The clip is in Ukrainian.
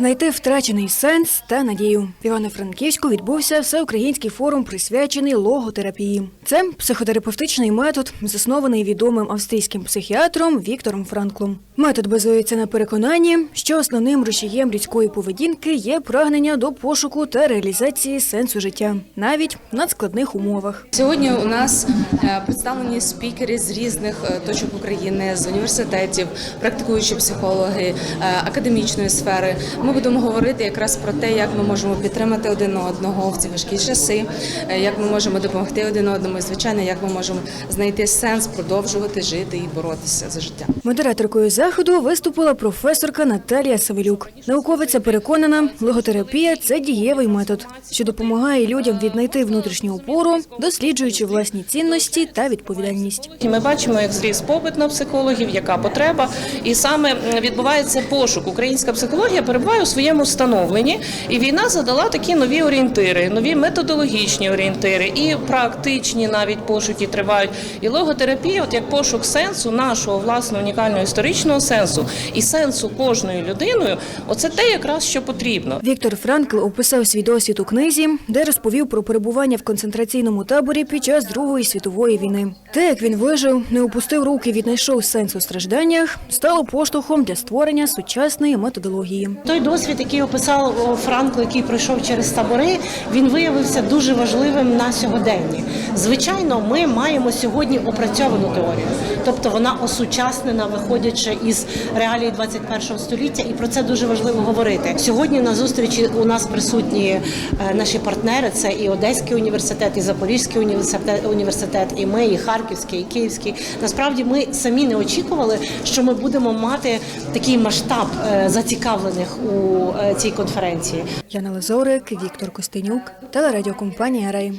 Знайти втрачений сенс та надію. В Івано-Франківську відбувся всеукраїнський форум, присвячений логотерапії. Це психотерапевтичний метод, заснований відомим австрійським психіатром Віктором Франклом. Метод базується на переконанні, що основним рушієм людської поведінки є прагнення до пошуку та реалізації сенсу життя, навіть в надскладних умовах. Сьогодні у нас е, представлені спікери з різних е, точок України, з університетів, практикуючі психологи, е, академічної сфери. Ми будемо говорити якраз про те, як ми можемо підтримати один одного в ці важкі часи, е, як ми можемо допомогти один одному, і звичайно, як ми можемо знайти сенс продовжувати жити і боротися за життя. Модераторкою заходу виступила професорка Наталія Савелюк. Науковиця переконана, логотерапія це дієвий метод, що допомагає людям віднайти внутрішню опору, досліджуючи власні цінності та відповідальність. Ми бачимо, як зріс попит на психологів, яка потреба, і саме відбувається пошук. Українська психологія перебуває у своєму становленні, і війна задала такі нові орієнтири, нові методологічні орієнтири, і практичні навіть пошуки тривають. І логотерапія, от як пошук сенсу, нашого власного унікального історичного сенсу і сенсу кожною людиною, оце те, якраз що потрібно. Віктор Франкл описав свій досвід у книзі, де розповів про перебування в концентраційному таборі під час Другої світової війни. Те, як він вижив, не опустив руки, віднайшов сенс у стражданнях, стало поштовхом для створення сучасної методології. Той досвід, який описав Франко, який пройшов через табори, він виявився дуже важливим на сьогоденні. Звичайно, ми маємо сьогодні опрацьовану теорію, тобто вона осучаснена, виходячи із реалій 21 століття, і про це дуже важливо говорити. Сьогодні на зустрічі у нас присутні е, наші партнери: це і Одеський університет, і Запорізький університет, і ми, і Харківський, і Київський. Насправді ми самі не очікували, що ми будемо мати такий масштаб е, зацікавлених у е, цій конференції. Яна Лазорик, Віктор Костенюк, телерадіокомпанія Рей.